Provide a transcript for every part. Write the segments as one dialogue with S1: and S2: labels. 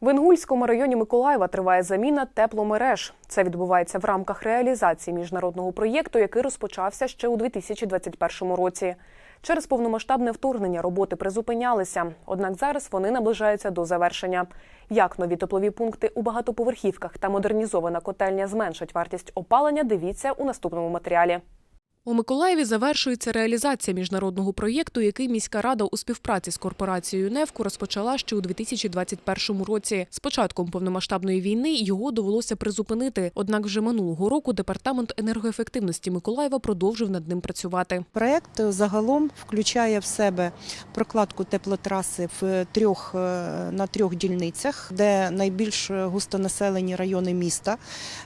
S1: В Інгульському районі Миколаєва триває заміна тепломереж. Це відбувається в рамках реалізації міжнародного проєкту, який розпочався ще у 2021 році. Через повномасштабне вторгнення роботи призупинялися, однак зараз вони наближаються до завершення. Як нові теплові пункти у багатоповерхівках та модернізована котельня зменшать вартість опалення, дивіться у наступному матеріалі. У Миколаєві завершується реалізація міжнародного проєкту, який міська рада у співпраці з корпорацією «Невко» розпочала ще у 2021 році. З початком повномасштабної війни його довелося призупинити. Однак вже минулого року департамент енергоефективності Миколаєва продовжив над ним працювати.
S2: Проект загалом включає в себе прокладку теплотраси в трьох е, на трьох дільницях, де найбільш густонаселені райони міста.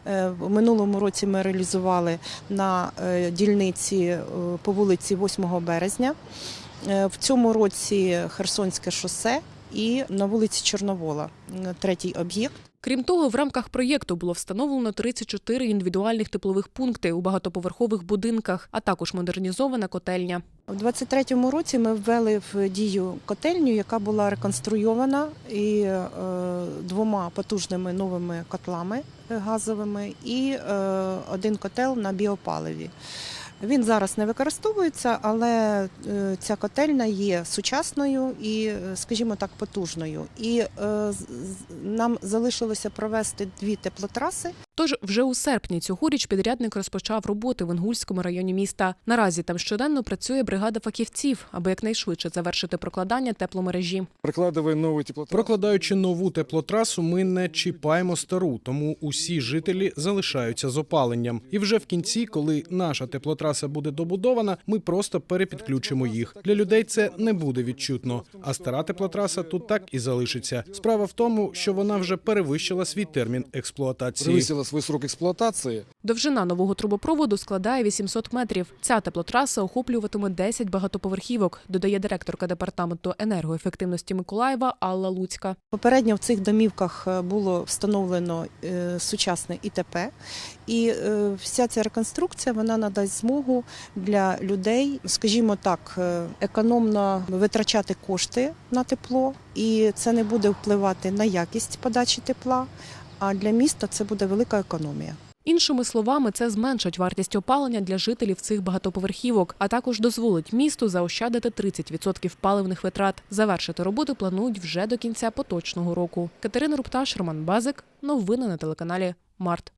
S2: Е, В минулому році ми реалізували на е, дільниці е, по вулиці 8 березня. Е, В цьому році Херсонське шосе і на вулиці Чорновола, третій об'єкт.
S1: Крім того, в рамках проєкту було встановлено 34 індивідуальних теплових пункти у багатоповерхових будинках, а також модернізована котельня.
S2: У 23-му році ми ввели в дію котельню, яка була реконструйована і е, двома потужними новими котлами е, газовими, і е, один котел на біопаливі. Він зараз не використовується, але е, ця котельня є сучасною і, е, скажімо так, потужною. І е, нам залишилося провести дві теплотраси.
S1: Тож вже у серпні цьогоріч підрядник розпочав роботи в Інгульському районі міста. Наразі там щоденно працює бригада фахівців, аби якнайшвидше завершити прокладання тепломережі.
S3: Прокладаючи нову теплотрасу, ми не чіпаємо стару, тому усі жителі залишаються з опаленням. І вже в кінці, коли наша теплотраса буде добудована, ми просто перепідключимо їх. Для людей це не буде відчутно. А стара теплотраса тут так і залишиться. Справа в тому, що вона вже перевищила свій термін експлуатації.
S4: превысила свой срок эксплуатации.
S1: Довжина нового трубопроводу складає 800 метрів. Ця теплотраса охоплюватиме 10 багатоповерхівок, додає директорка департаменту енергоефективності Миколаєва Алла Луцька.
S2: Попередньо в цих домівках е, було встановлено е, сучасне ІТП, і е, вся ця реконструкція вона надасть змогу для людей, скажімо так, е, економно витрачати кошти на тепло, і це не буде впливати на якість подачі тепла. А для міста це буде велика економія.
S1: Іншими словами, це зменшить вартість опалення для жителів цих багатоповерхівок, а також дозволить місту заощадити 30% паливних витрат. Завершити роботи планують вже до кінця поточного року. Катерина Рупташ, Роман Базик. Новини на телеканалі Март.